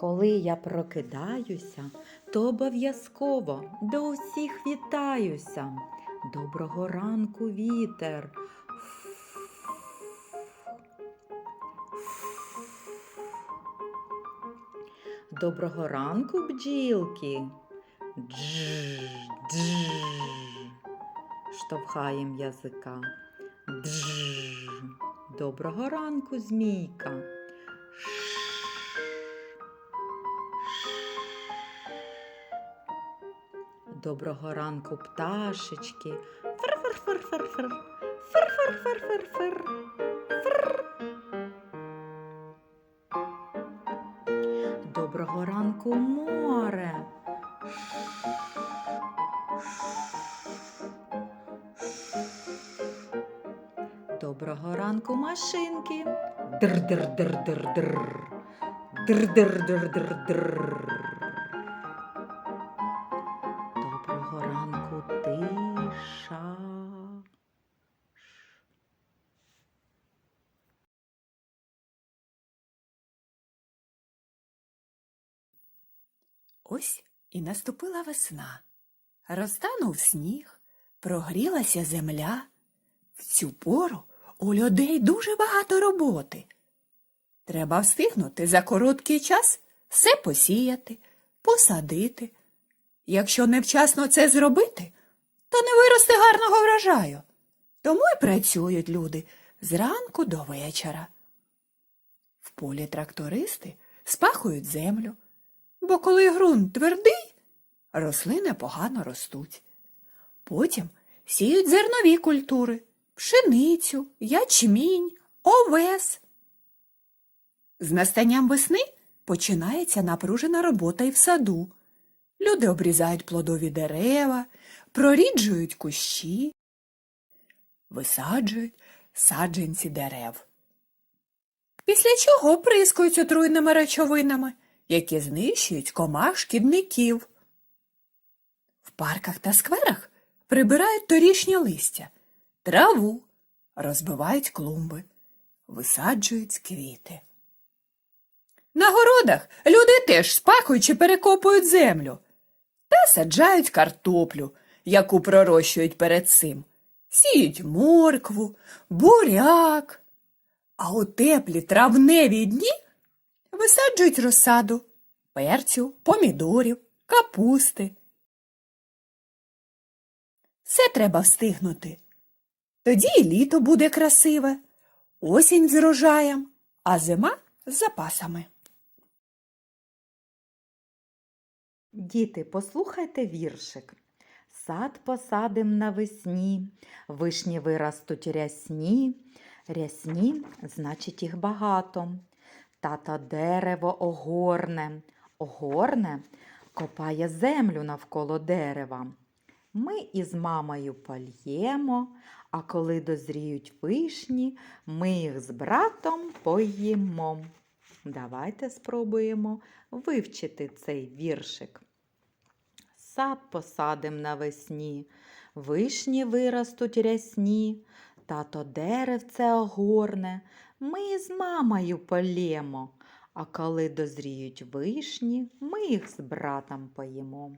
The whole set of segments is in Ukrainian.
Коли я прокидаюся, то обов'язково до усіх вітаюся. Доброго ранку, вітер. Доброго ранку, бджілки. Дж, дж. Штовхаєм язика. Дж. Доброго ранку, змійка. Доброго ранку, пташечки. Фир-фир-фир-фир-фир. Фир-фир-фир-фир-фир. Фир. Доброго ранку, море. Доброго ранку, машинки. Др-др-др-др-др. Др-др-др-др-др. Ось і наступила весна. Розтанув сніг, прогрілася земля. В цю пору у людей дуже багато роботи. Треба встигнути за короткий час все посіяти, посадити. Якщо невчасно це зробити, то не виросте гарного врожаю. Тому й працюють люди зранку до вечора. В полі трактористи спахують землю, бо коли ґрунт твердий, рослини погано ростуть. Потім сіють зернові культури пшеницю, ячмінь, овес. З настанням весни починається напружена робота і в саду. Люди обрізають плодові дерева, проріджують кущі, висаджують саджанці дерев. Після чого прискують отруйними речовинами, які знищують комах шкідників. В парках та скверах прибирають торішнє листя, траву, розбивають клумби, висаджують квіти. На городах люди теж спахують чи перекопують землю та саджають картоплю, яку пророщують перед цим. Сіють моркву, буряк. А у теплі травневі дні висаджують розсаду перцю, помідорів, капусти. Все треба встигнути. Тоді і літо буде красиве, осінь з рожаєм, а зима з запасами. Діти, послухайте віршик. Сад посадим навесні, вишні виростуть рясні. Рясні, значить, їх багато. Тато дерево огорне, огорне, копає землю навколо дерева. Ми із мамою польємо, а коли дозріють вишні, ми їх з братом поїмо. Давайте спробуємо вивчити цей віршик. Сад посадим навесні, вишні виростуть рясні, тато деревце огорне, ми з мамою полємо, а коли дозріють вишні, ми їх з братом поїмо.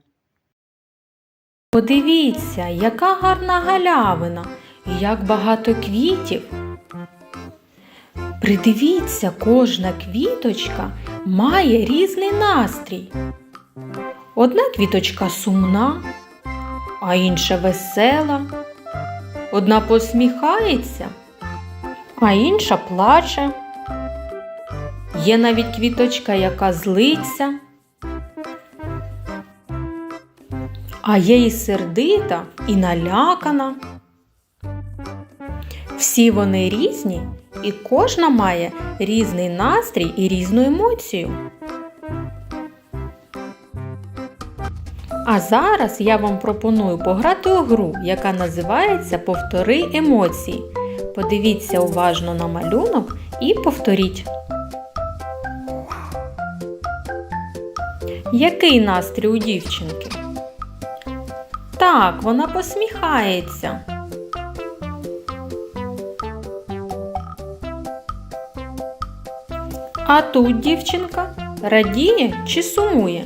Подивіться, яка гарна галявина і як багато квітів. Придивіться, кожна квіточка має різний настрій. Одна квіточка сумна, а інша весела. Одна посміхається, а інша плаче. Є навіть квіточка, яка злиться. а є і сердита, і налякана. Всі вони різні, і кожна має різний настрій і різну емоцію. А зараз я вам пропоную пограти у гру, яка називається Повтори емоції. Подивіться уважно на малюнок і повторіть. Який настрій у дівчинки? Так, вона посміхається. А тут дівчинка Радіє чи сумує?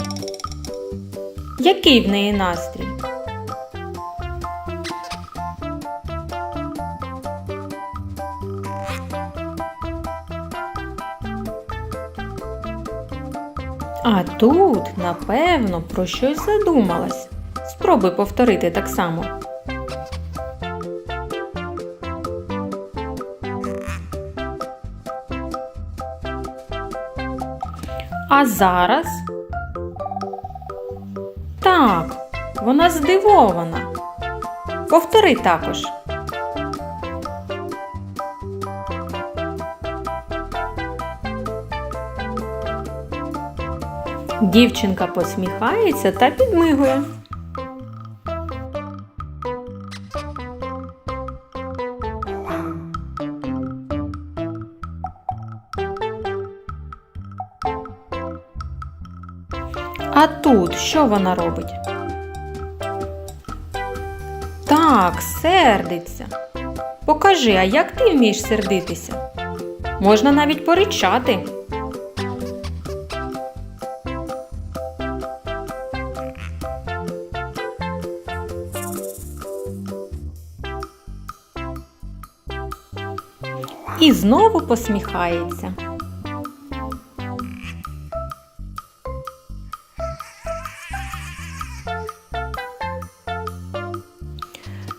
Який в неї настрій? А тут, напевно, про щось задумалась. Спробуй повторити так само. А зараз? Так, вона здивована. Повтори також. Дівчинка посміхається та підмигує. А тут що вона робить? Так, сердиться. Покажи, а як ти вмієш сердитися? Можна навіть поричати. І знову посміхається.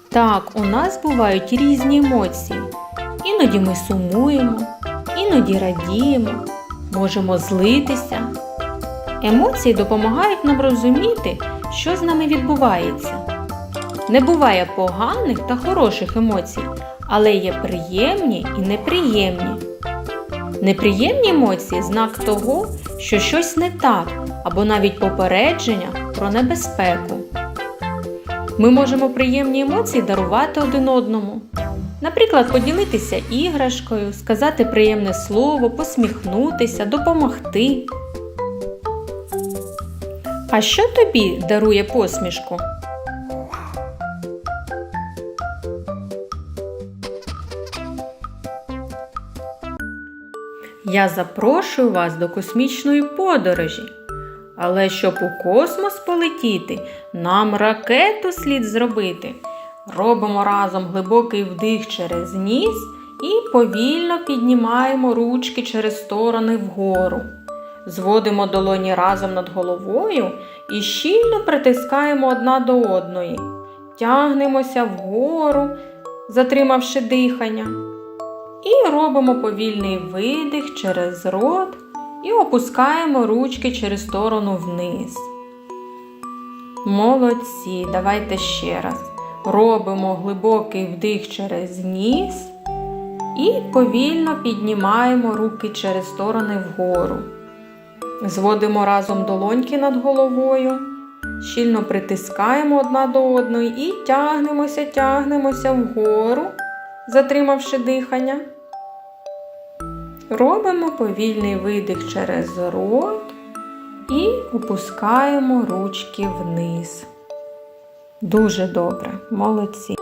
Так, у нас бувають різні емоції. Іноді ми сумуємо, іноді радіємо, можемо злитися. Емоції допомагають нам розуміти, що з нами відбувається. Не буває поганих та хороших емоцій, але є приємні і неприємні. Неприємні емоції знак того, що щось не так, або навіть попередження про небезпеку. Ми можемо приємні емоції дарувати один одному. Наприклад, поділитися іграшкою, сказати приємне слово, посміхнутися, допомогти. А що тобі дарує посмішку? Я запрошую вас до космічної подорожі. Але щоб у космос полетіти, нам ракету слід зробити. Робимо разом глибокий вдих через ніс і повільно піднімаємо ручки через сторони вгору. Зводимо долоні разом над головою і щільно притискаємо одна до одної. Тягнемося вгору, затримавши дихання. І робимо повільний видих через рот і опускаємо ручки через сторону вниз. Молодці, давайте ще раз. Робимо глибокий вдих через ніс і повільно піднімаємо руки через сторони вгору. Зводимо разом долоньки над головою, щільно притискаємо одна до одної і тягнемося, тягнемося вгору, затримавши дихання. Робимо повільний видих через рот і опускаємо ручки вниз. Дуже добре, молодці.